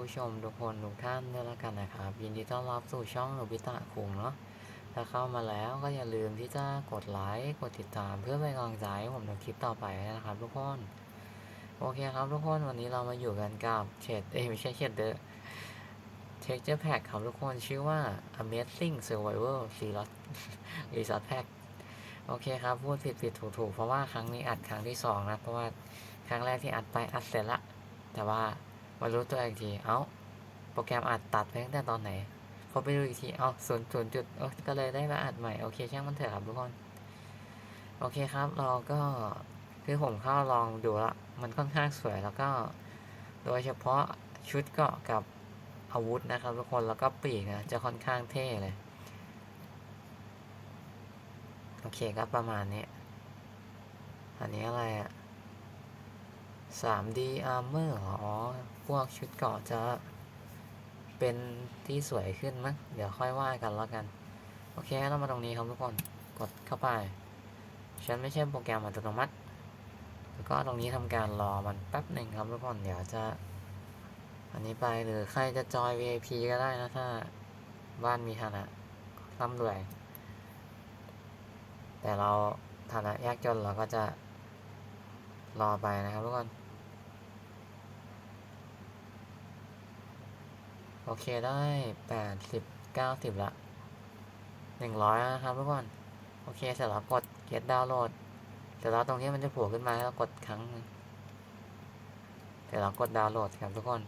ผู้ชมทุกคนทุกท่านด้วยแล้วกันนะครับ ยินดีต้อนรับสู่ช่องโนบิตะคุงเนาะถ้าเข้ามาแล้วก็อย่าลืมที่จะกดไลค์กดติดตามเพื่อเป็นกำลังใจให้ผมในคลิปต่อไปนะครับ ทุกคนโอเคครับทุกคนวันนี้เรามาอยู่กันกับเชดเอ้ไม่ใช่เชดเดอร์ texture pack ครับทุกคนชื่อว่า amazing survival resort resort pack โอเคครับ พูดผิดผิดถูกถูกเพราะว่าครั้งนี้อัดครั้งที่สองนะ เพราะว่าครั้งแรกที่อัดไปอัดเสร็จละ แต่ว่า มารู้ตัวอีกทีเอ้า โปรแกรมอัดตัดไปตั้งแต่ตอนไหนพอไปดูอีกทีเอ้าศูนย์ศูนย์จุดเออก็เลยได้มาอัดใหม่ โอเคช่างมันเถอะครับทุกคน โอเคครับ เราก็คือผมเข้าลองดูละ มันค่อนข้างสวยแล้วก็ โดยเฉพาะชุดเกาะกับอาวุธนะครับทุกคนแล้วก็ปีกนะจะค่อนข้างเท่เลย โอเคก็ประมาณนี้ อันนี้อะไรอะ 3D Armor เหรออ๋อ พวกชุดเกาะจะเป็นที่สวยขึ้นมั้งเดี๋ยวค่อยว่ากันแล้วกัน โอเคเรามาตรงนี้ครับทุกคน กดเข้าไป ฉันไม่ใช่โปรแกรมอัตโนมัติ แล้วก็ตรงนี้ทำการรอมันแป๊บหนึ่งครับทุกคน เดี๋ยวจะ อันนี้ไปหรือใครจะจอย VIP ก็ได้นะถ้าบ้านมีฐานะร่ำรวย แต่เราฐานะยากจนเราก็จะรอไปนะครับทุกคน โอเคได้แปดสิบเก้าสิบละหนึ่งร้อยนะครับทุกคนโอเคเสร็จแล้วกด get download เสร็จแล้วตรงนี้มันจะโผล่ขึ้นมาให้เรากดครั้งเสร็จแล้วกดดาวน์โหลดครับทุกคน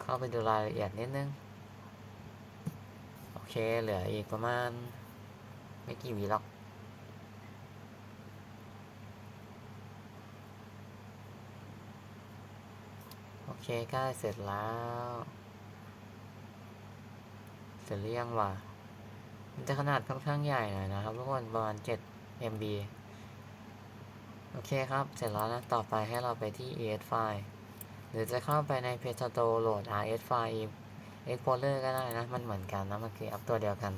เข้าไปดูรายละเอียดนิดนึง โอเคเหลืออีกประมาณ ไม่กี่วิหรอก เคใกล้เสร็จแล้ว เสร็จหรือยังวะมันจะขนาดค่อนข้างใหญ่หน่อยนะครับทุกคนประมาณ 7 MB โอเคครับ เสร็จแล้วนะ ต่อไปให้เราไปที่ ES file หรือจะเข้าไปใน Play Store โหลด RS file Explorer ก็ได้นะ มันเหมือนกันนะ มันคือแอปตัวเดียวกัน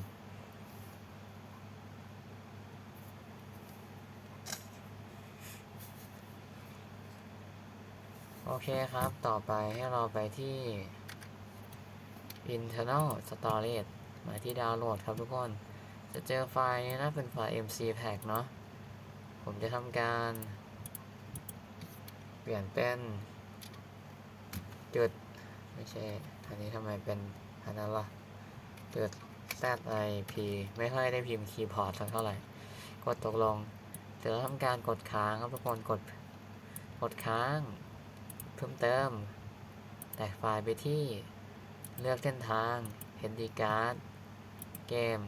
โอเคครับ ต่อไปให้เราไปที่ internal storage มาที่ดาวน์โหลดครับทุกคน จะเจอไฟล์นี้นะเป็นไฟล์ mc pack เนาะ ผมจะทำการ เปลี่ยนเป็นจุด ไม่ใช่ อันนี้ทำไมเป็นอันนั้นล่ะ จุด zip ไม่ค่อยได้พิมพ์คีย์บอร์ดสักเท่าไหร่ กดตกลงเสร็จแล้วทำการกดค้างครับทุกคน กด กดค้าง เพิ่มเติม แตกไฟล์ไปที่ เลือกเส้นทาง SD card เกม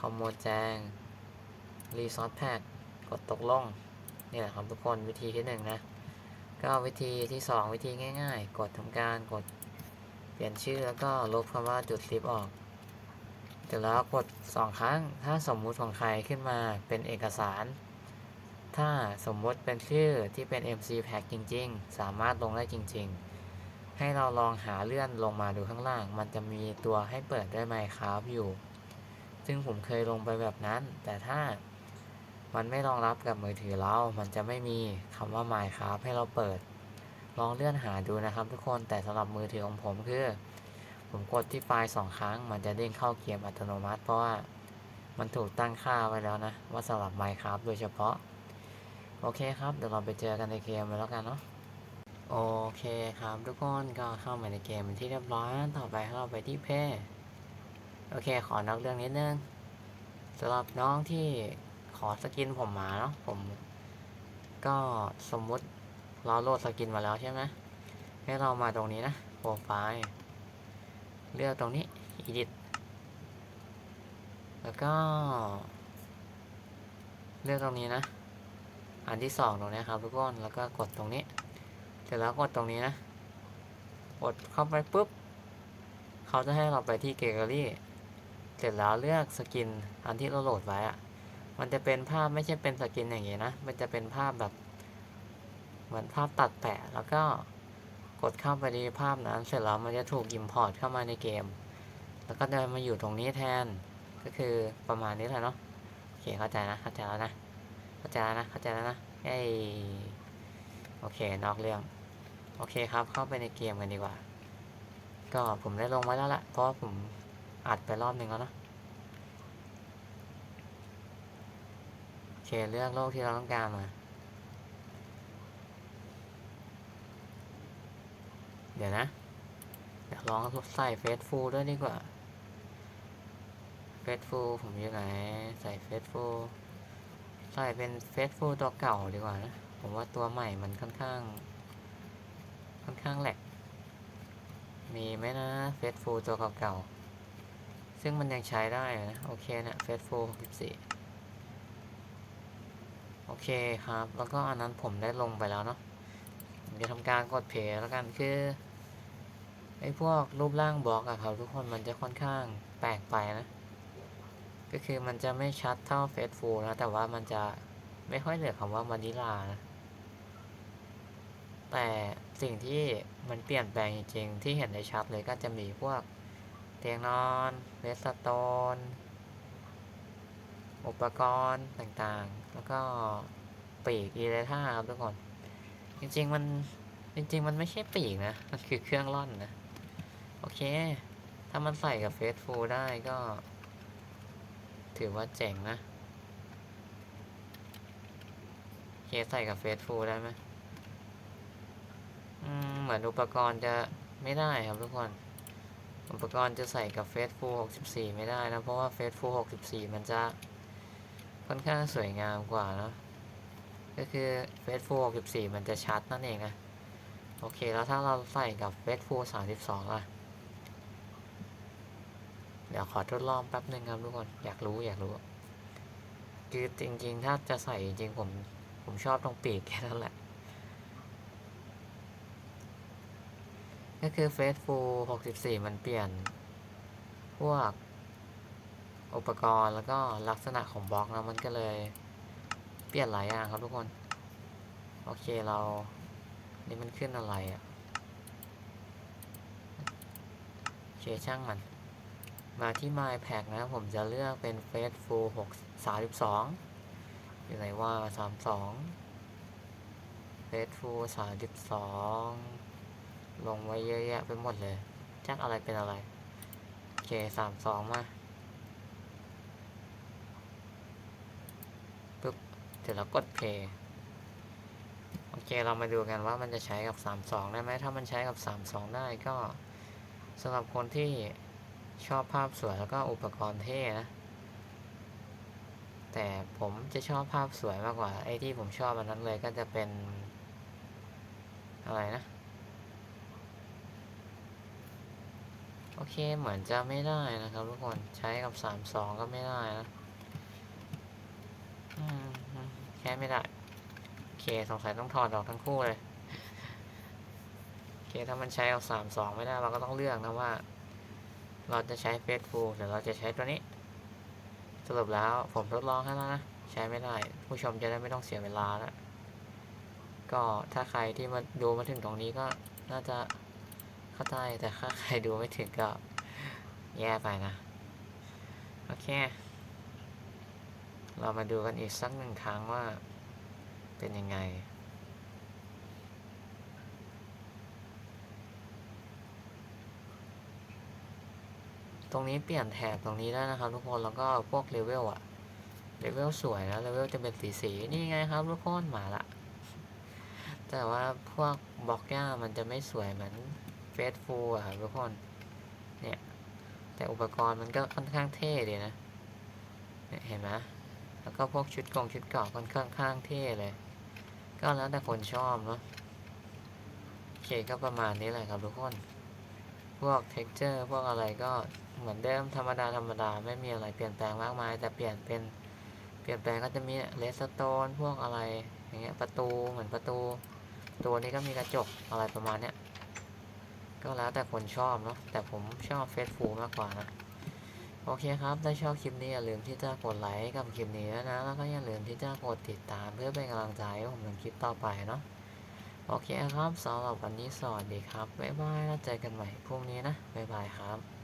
คอมโมแจง Resource Pack กดตกลง นี่แหละครับทุกคนวิธีที่หนึ่งนะ ก็วิธีที่สองวิธีง่าย ๆ กดทำการกดเปลี่ยนชื่อแล้วก็ลบคำว่าจุดซิปออกเสร็จแล้วกดสองครั้ง ถ้าสมมุติของใครขึ้นมาเป็นเอกสาร ถ้าสมมติเป็นชื่อที่เป็น MC Pack จริง ๆ สามารถลงได้จริง ๆ ให้เราลองหาเลื่อนลงมาดูข้างล่าง มันจะมีตัวให้เปิดได้ไหมครับอยู่ ซึ่งผมเคยลงไปแบบนั้น แต่ถ้ามันไม่รองรับกับมือถือเรา มันจะไม่มีคำว่า Minecraft ให้เราเปิด ลองเลื่อนหาดูนะครับ ทุกคน แต่สำหรับมือถือของผมคือ ผมกดที่ไฟล์สองครั้ง มันจะเด้งเข้าเกมอัตโนมัติ เพราะว่ามันถูกตั้งค่าไว้แล้วนะ ว่าสำหรับ Minecraft โดยเฉพาะ โอเคครับ เดี๋ยวเราไปเจอกันในเกมเลยแล้วกันเนาะ โอเคครับ ทุกคนก็เข้ามาในเกมเป็นที่เรียบร้อย ต่อไปเราไปที่เพย์โอเค ขอนอกเรื่องนิดนึงสำหรับน้องที่ขอสกินผมมาเนาะ ผม ก็สมมุติเราโหลดสกินมาแล้วใช่ไหมให้เรามาตรงนี้นะ โปรไฟล์ เลือกตรงนี้ edit แล้วก็ เลือกตรงนี้นะ อันที่สองตรงนี้ครับทุกคนแล้วก็กดตรงนี้ เสร็จแล้วกดตรงนี้นะกดเข้าไปปุ๊บเขาจะให้เราไปที่เกลเลอรี่ เสร็จแล้วเลือกสกินอันที่เราโหลดไว้อะมันจะเป็นภาพไม่ใช่เป็นสกินอย่างนี้นะ มันจะเป็นภาพแบบเหมือนภาพตัดแปะแล้วก็กดเข้าไปในภาพนั้น เสร็จแล้วมันจะถูกอิมพอร์ตเข้ามาในเกม แล้วก็เดินมาอยู่ตรงนี้แทน ก็คือประมาณนี้แหละเนาะ โอเคเข้าใจนะ เข้าใจแล้วนะ เข้าใจแล้วนะเข้าใจแล้วนะเอ้ยโอเคนอกเรื่อง โอเคครับ เข้าไปในเกมกันดีกว่า ก็ผมได้ลงไว้แล้วละเพราะผมอัดไปรอบหนึ่งแล้วนะโอเคเลือกโลกที่เราต้องการมาเดี๋ยวนะเดี๋ยวลองใส่เฟซฟูด้วยดีกว่าเฟซฟูผมอยู่ไหน ใส่เฟซฟู ใส่เป็นเฟซฟูตัวเก่าดีกว่านะ ผมว่าตัวใหม่มันค่อนข้าง ค่อนข้างแหลก มีไหมนะเฟซฟูตัวเก่าๆ ซึ่งมันยังใช้ได้นะ โอเคเนะเฟซฟู64โอเคครับ แล้วก็อันนั้นผมได้ลงไปแล้วเนาะผมจะทำการกดเพย์แล้วกันคือไอ้พวกรูปร่างบล็อกอะครับทุกคนมันจะค่อนข้างแปลกไปนะ ก็คือมันจะไม่ชัดเท่าเฟซฟูนะแต่ว่ามันจะไม่ค่อยเหลือคำว่ามานิลานะแต่สิ่งที่มันเปลี่ยนแปลงจริงๆที่เห็นได้ชัดเลยก็จะมีพวกเตียงนอนเรสโตนอุปกรณ์ต่างๆ แล้วก็ปีกอีเลท่าครับทุกคน จริงๆมันจริงๆ มันไม่ใช่ปีกนะ มันคือเครื่องร่อนนะ โอเค ถ้ามันใส่กับเฟสฟูได้ก็ ถือว่าเจ๋งนะ เคสใส่กับเฟสฟูได้ไหมอืมเหมือนอุปกรณ์จะไม่ได้ครับทุกคน อุปกรณ์จะใส่กับเฟสฟู64 ไม่ได้นะ เพราะว่าเฟสฟู64 มันจะค่อนข้างสวยงามกว่าเนะก็คือเฟสฟู64 มันจะชัดนั่นเองนะ โอเค แล้วถ้าเราใส่กับเฟสฟู32ล่ะ เดี๋ยวขอทดลองแป๊บหนึ่งครับทุกคน อยากรู้อยากรู้ คือจริงๆ ถ้าจะใส่จริงผม ผมชอบตรงปีกแค่นั้นแหละ ก็คือเฟสฟู64 มันเปลี่ยน พวก อุปกรณ์แล้วก็ลักษณะของบล็อกนะมันก็เลย เปลี่ยนหลายอย่างครับทุกคน โอเคเรา นี่มันขึ้นอะไรอะ่ะโอเคช่างมัน มาที่ My Pack นะผมจะเลือกเป็น f a c e f u l 6 32 อยู่ไหนว่า 32 f a c e f u l 32 ลงไว้เยอะแยะไปหมดเลยจักอะไรเป็นอะไร โอเค 32 มาปุ๊บเดี๋ยวเรากดเพย์โอเค เรามาดูกันว่ามันจะใช้กับ 32 ได้ไหม ถ้ามันใช้กับ 32 ได้ก็สำหรับคนที่ ชอบภาพสวยแล้วก็อุปกรณ์เท่นะ แต่ผมจะชอบภาพสวยมากกว่าไอ้ที่ผมชอบอันนั้นเลยก็จะเป็น อะไรนะ โอเคเหมือนจะไม่ได้นะครับทุกคนใช้กับ 32 ก็ไม่ได้นะแค่ไม่ได้ โอเคสงสัยต้องถอดออกทั้งคู่เลย โอเคถ้ามันใช้เอาสามสองไม่ได้เราก็ต้องเลือกนะว่า เราจะใช้เฟซฟูหรือเราจะใช้ตัวนี้ สรุปแล้วผมทดลองให้แล้วนะ ใช้ไม่ได้ ผู้ชมจะได้ไม่ต้องเสียเวลาแล้ว ก็ถ้าใครที่มาดูมาถึงตรงนี้ก็น่าจะเข้าใจแต่ถ้าใครดูไม่ถึงก็แย่ไปนะ โอเค เรามาดูกันอีกสักหนึ่งครั้งว่าเป็นยังไง ตรงนี้เปลี่ยนแถบตรงนี้ได้นะครับ ทุกคน แล้วก็พวกเลเวลอะเลเวลสวยนะเลเวลจะเป็นสีสีนี่ไงครับ ทุกคนมาละ แต่ว่าพวกบล็อกย่ามันจะไม่สวยเหมือนเฟสฟูอะครับทุกคน เนี่ย แต่อุปกรณ์มันก็ค่อนข้างเท่ดีนะเห็นไหมแล้วก็พวกชุดกองชุดเกาะค่อนข้างข้างเท่เลย ก็แล้วแต่คนชอบเนาะโอเคก็ประมาณนี้แหละครับทุกคน พวก texture พวกอะไรก็ เหมือนเดิมธรรมดาธรรมดาไม่มีอะไรเปลี่ยนแปลงมากมาย แต่เปลี่ยนเป็นเปลี่ยนแปลงก็จะมีเลสโตนพวกอะไรอย่างเงี้ยประตูเหมือนประตู ตัวนี้ก็มีกระจกอะไรประมาณเนี้ยก็แล้วแต่คนชอบเนาะแต่ผมชอบเฟซฟูมากกว่านะโอเคครับ ถ้าชอบคลิปนี้อย่าลืมที่จะกดไลค์กับคลิปนี้นะ แล้วก็อย่าลืมที่จะกดติดตามเพื่อเป็นกำลังใจให้ผมทำคลิปต่อไปเนาะโอเคครับสำหรับวันนี้สวัสดีครับบ๊ายบายแล้วเจอกันใหม่พรุ่งนี้นะบ๊ายบายครับ